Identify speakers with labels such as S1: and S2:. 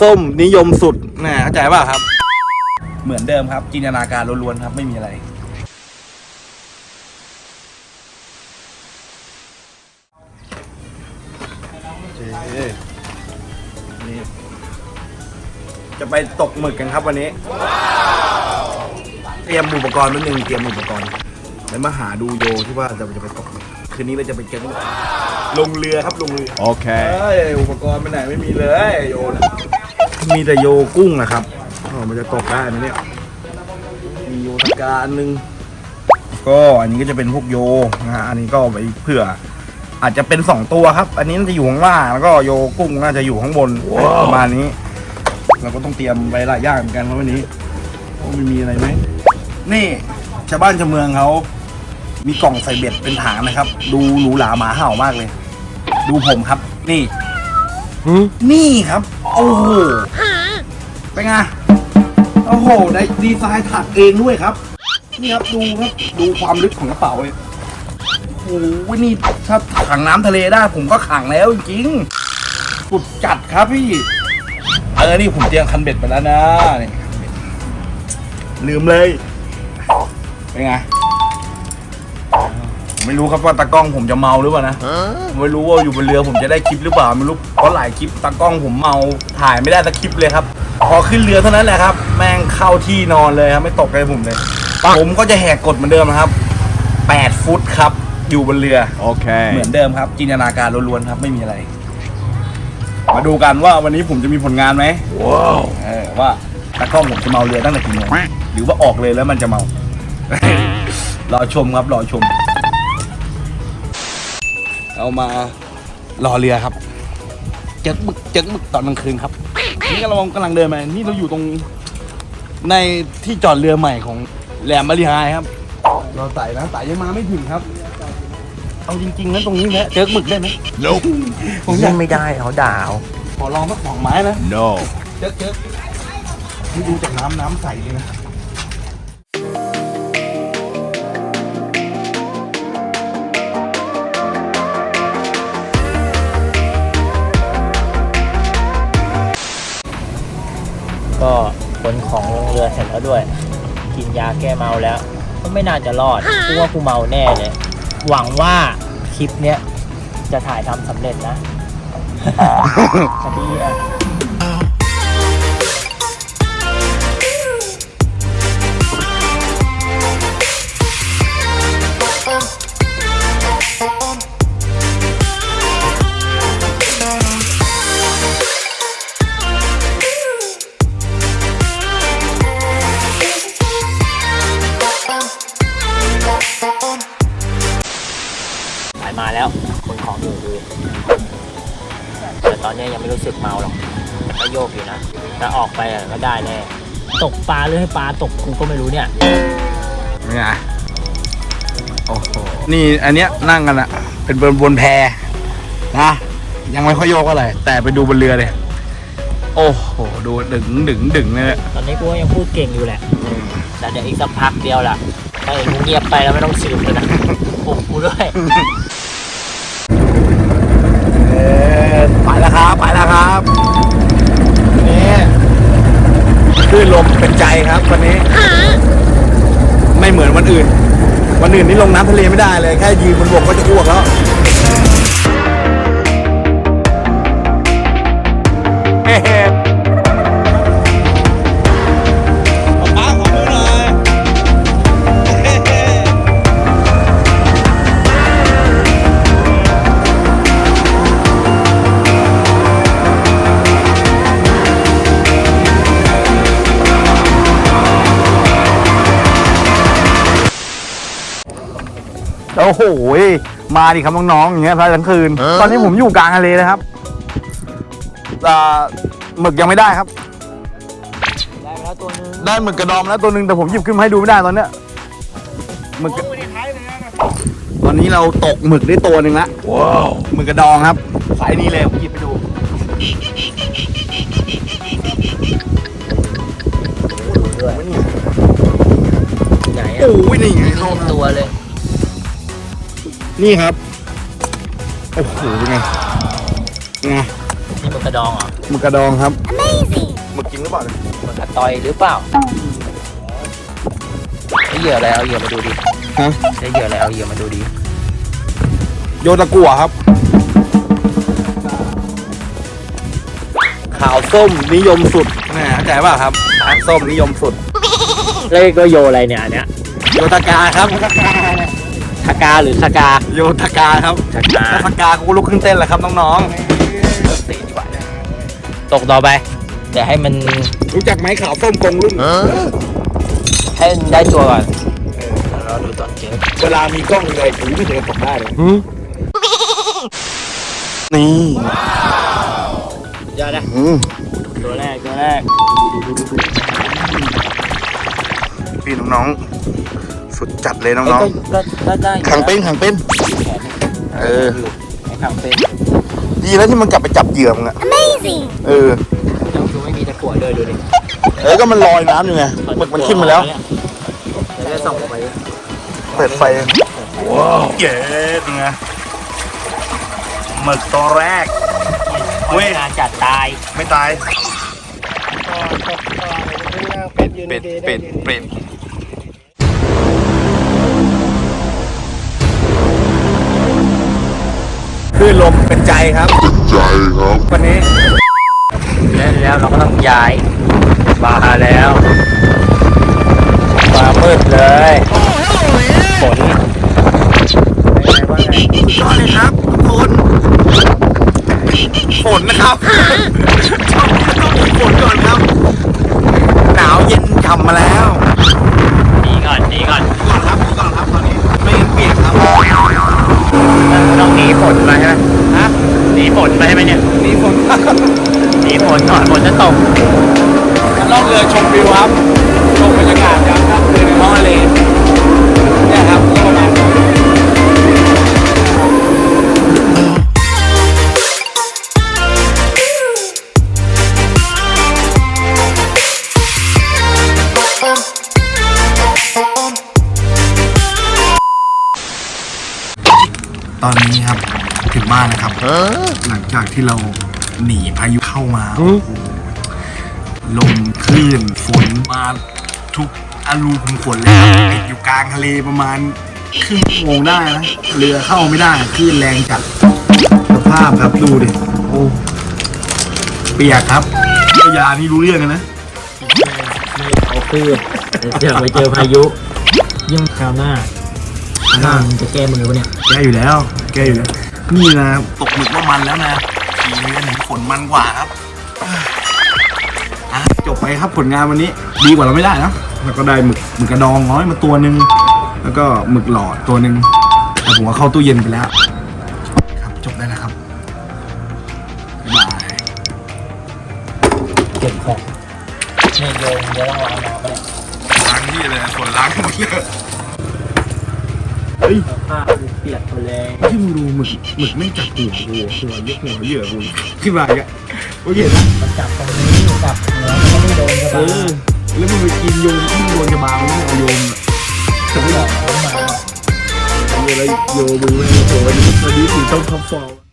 S1: ส้มนิยมสุดนะเข้าใจป่ะครับ เหมือนเดิมครับจินตนาการล้วนๆครับไม่มีอะไรนี่จะไปตกหมึกกันครับวันนี้ เตรียมอุปกรณ์นิดนึงเตรียมอุปกรณ์แล้วมาหาดูโยที่ว่าจะจะไปตกหมึกคืนนี้เราจะไปเจอลงเรือครับลงเรือ
S2: Okay.
S1: เอ้ยอุปกรณ์ไปไหนไม่มีเลยโยนะ มีแต่โยกุ้งนะครับอ๋อมันจะตกได้ไหมเนี่ย มีโยตะการหนึ่งก็อันนี้ก็จะเป็นพวกโยนะฮะอันนี้ก็เอาไปเผื่อ อาจจะเป็นสองตัวครับ อันนี้น่าจะอยู่ข้างล่างแล้วก็โยกุ้งน่าจะอยู่ข้างบนประมาณนี้ เราก็ต้องเตรียมไว้หลายอย่างเหมือนกันเพราะวันนี้ว่าไม่มีอะไรไหมนี่ชาวบ้านชาวเมืองเขามีกล่องใส่เบ็ดเป็นถังนะครับ ดูหรูหราหมาเห่ามากเลย ดูผมครับ นี่นี่ครับ โอ้โหเป็นไงโอ้โหได้ดีไซน์ถักเองด้วยครับนี่ครับดูครับดูความลึกของกระเป๋าเลยโอ้โหนี่ถ้าขังน้ำทะเลได้ผมก็ขังแล้วจริงสุดจัดครับพี่เออนี่ผมเตรียมคันเบ็ดไปแล้วนะลืมเลยเป็นไง ผมไม่รู้ครับว่าตากล้องผมจะเมาหรือเปล่านะผมไม่รู้ว่าอยู่บนเรือผมจะได้คลิปหรือเปล่าไม่รู้เพราะหลายคลิปตากล้องผมเมาถ่ายไม่ได้สักคลิปเลยครับพอขึ้นเรือเท่านั้นแหละครับ แม่งเข้าที่นอนเลยครับไม่ตกเลยผมเลย ผมก็จะแหกกฎเหมือนเดิมนะครับ8ฟุตครับ อยู่บนเรือเหมื
S2: Okay.
S1: อนเดิมครับ จินตนาการล้วนๆครับไม่มีอะไร มาดูกันว่าวันนี้ผมจะมีผลงานไหม
S2: Whoa.
S1: เออว่าตากล้องผมจะเมาเรือตั้งแต่กี่โมงหรือว่าออกเลยแล้วมันจะเมา รอชมครับรอชม เอามารอเรือครับ เจ๊กบึกเจ๊กบึกตอนกลางคืนครับ นี่กำลังกำลังเดินมา นี่เราอยู่ตรงในที่จอดเรือใหม่ของแหลมบริหายครับ เราไต่นะไต่ยังมาไม่ถึงครับ เอาจริงๆนะตรงนี้นะเจ๊กหมึกได้ไหม
S2: Nope.
S1: ผมอยาก
S3: ไม่ได้เขาด่าเอา
S1: ขอลองสักสองไม้นะ
S2: No.
S1: เจ๊กเจ๊กนี่ดูจากน้ำน้ำใสเลยนะ
S3: ก็ขนของลงเรือเสร็จแล้วด้วย กินยาแก้เมาแล้ว ก็ไม่น่าจะรอดกูว่ากูเมาแน่เลย หวังว่าคลิปเนี้ยจะถ่ายทำสำเร็จนะคดีอะ มาแล้วขนของอยู่ดูแต่ตอนนี้ยังไม่รู้สึกเมาหรอกก็โยกอยู่นะถ้าออกไปอะก็ได้แน่ตกปลาหรือให้ปลาตกกูก็ไม่รู้เนี่ย
S1: เป็นไงโอ้โหนี่อันเนี้ยนั่งกันอะเป็นบนบนแพนะยังไม่ค่อยโยกอะไรแต่ไปดูบนเรือเลยโอ้โหดูดึงดึงดึงเลย
S3: ตอนนี้กูก็ยังพูดเก่งอยู่แหละแต่เดี๋ยวอีกสักพักเดียวล่ะถ้าเห็นกูเงียบไปแล้วไม่ต้องสืบเลยนะปลุกกูด้วย
S1: วันนี้ ไม่เหมือนวันอื่น วันอื่นนี่ลงน้ำทะเลไม่ได้เลย แค่ยืนบนบกก็จะอ้วกแล้วเฮ้ โอ้โหมาดิครับน้องๆอย่างเงี้ยพายทั้งคืน ตอนนี้ผมอยู่กลางทะเลเลยครับอ่าหมึกยังไม่ได้ครับ
S3: ได้ไปแล้วตัวนึง
S1: ได้หมึกกระดองแล้วตัวหนึ่งแต่ผมหยิบขึ้นมาให้ดูไม่ได้ตอนเนี้ยหมึกกระตอนนี้เราตกหมึกได้ตัวหนึ่งละ
S2: Whoa.
S1: หมึกกระดองครับสายนี้เลยผมหยิบไปดู
S3: ดูด้วยไหนอะ
S1: โอ้ยนี่ไง
S3: รวมตัวเลย
S1: นี่ครับ โอ้โหเป็นไงเป็นไง
S3: นี่มันกระดองเหรอ
S1: หมึกกระดองครับหมึกกินหรือเปล่าเนี่ย
S3: มันกระต่อยหรือเปล่าได้เหยื่ออะไรเอาเหยื่อมาดูดิ
S1: ฮะ
S3: ได้เหยื่ออะไรเอาเหยื่อมาดูดิ
S1: โยตะกัวครับ ขาวส้มนิยมสุดแหมเข้าใจป่ะครับขาวส้มนิยมสุด
S3: เลขก็โยอะไรเนี่ยอันเนี้ย
S1: โยตากาครับ
S3: ทากาหรือทากา
S1: โยตากาครับ
S3: ทากา
S1: ถ้าสกากูลุกขึ้นเต้นแหละครับน้อง
S3: ตีดีกว่าเนี่ยตกต่อไปแต่ให้มัน
S1: ๆรู้จักไหมขาวส้มกงรุ่น
S3: ให้มันได้ตัวก่อนเราดูตอนเจอ
S1: เวลามีกล้องเลยกูไม่เคยตกได้เลยนี่
S3: ยอดนะ
S1: อืม
S3: ตัวแรกตัวแรก
S1: พี่น้องๆ สุดจัดเลยน้อง
S3: ก็ก็ก็ได้
S1: ๆขังเป็นขังเป็น เออ
S3: ให้ขังเป็น
S1: ดีแล้วที่มันกลับไปจับเหยื่อมึงอะเออ
S3: ยังคือไม่มีตะกั่วเลยดูดิ
S1: เออก็มันลอยน้ำอยู่ไงหมึกมันขึ้นมาแล้ว
S3: จะได้ส่องไป
S1: เปิดไฟ ว้าวเก๋ไงหมึกตัวแรกเว้ย
S3: งานจัดตาย
S1: ไม่ตาย เป็ด เป็ด เป็ด เป็ดคือลมเป็นใจครับ
S2: ใจครับ
S1: วันนี้
S3: แล้วแล้วเราก็ต้องย้ายมาแล้วมามืดเลยฝน
S1: ยอดเลยครับทุกคนฝนนะครับต้องต้องมีฝนก่อนครับ หนาวเย็นฉ่ำมาแล้ว
S3: ดีก่อนดีก่อน
S1: ก่อนครับก่อนครับตอนนี้ ไม่งั้นเปียกครับ
S3: ต้องหนีฝนมาใช่ไหมฮะหนีฝนมาใช่ไหมเนี่ย
S1: นี่ฝน
S3: หนีฝนก่อนฝนจะตก
S1: ล่องเรือชมวิวครับชมบรรยากาศยามค่ำคืนในท้องทะเลเนี่ยครับก็ประมาณนี้ตอนนี้ครับถึงบ้านนะครับ หลังจากที่เราหนีพายุเข้ามาโอ้โหลม คลื่นฝนมาทุกอรูขุมขนเลยครับติดอยู่กลางทะเลประมาณครึ่งชั่วโมงได้นะเรือเข้าไม่ได้คลื่นแรงจัดสภาพครับดูดิโอ้เปียกครับเจ้ายานี่รู้เรื่องกันนะ
S3: ไม่เอาคลื่นเจอไปเจอพายุยิ่งคราวหน้าคราวหน้ามึงจะแก้มือปะเนี่ย
S1: แกอยู่แล้ว แกอยู่แล้ว นี่นะตกหมึกว่ามันแล้วนะขี่เรือหนีฝนมันกว่าครับ อะจบไปครับผลงานวันนี้ ดีกว่าเราไม่ได้นะแล้วก็ได้หมึกหมึกกระดองน้อยมาตัวหนึ่งแล้วก็หมึกหลอดตัวหนึ่งแต่ผมว่าเข้าตู้เย็นไปแล้ว ครับจบได้แล้วครับบ๊ายบาย
S3: เก็บของเนี่ยโยงเดี๋ยวต้องล้างน้ำไป
S1: ล้างที่เลยส่วนล้างหมดเลยเฮ้ย
S3: ผ้าเปียกหมดเลย
S1: ที่มึงดูหมึกหมึกไม่จับหัวกูหัวยกหัวเหยื่อกูขึ้นมาอีกอะโอเคนะ
S3: มันจับตรงนี้จับเนื้อมันไม่ไดนกระ
S1: เอ
S3: บา
S1: อแล้วมึงไปกินโยมที่โรงโดนกระบาลมึงเอาโยมอะแต่ไม่
S3: หล
S1: อ
S3: กเข้ามา
S1: โยมอะไรโยมมึงไม่เอาโยมวันนี้สีต้องท็อปฟอร์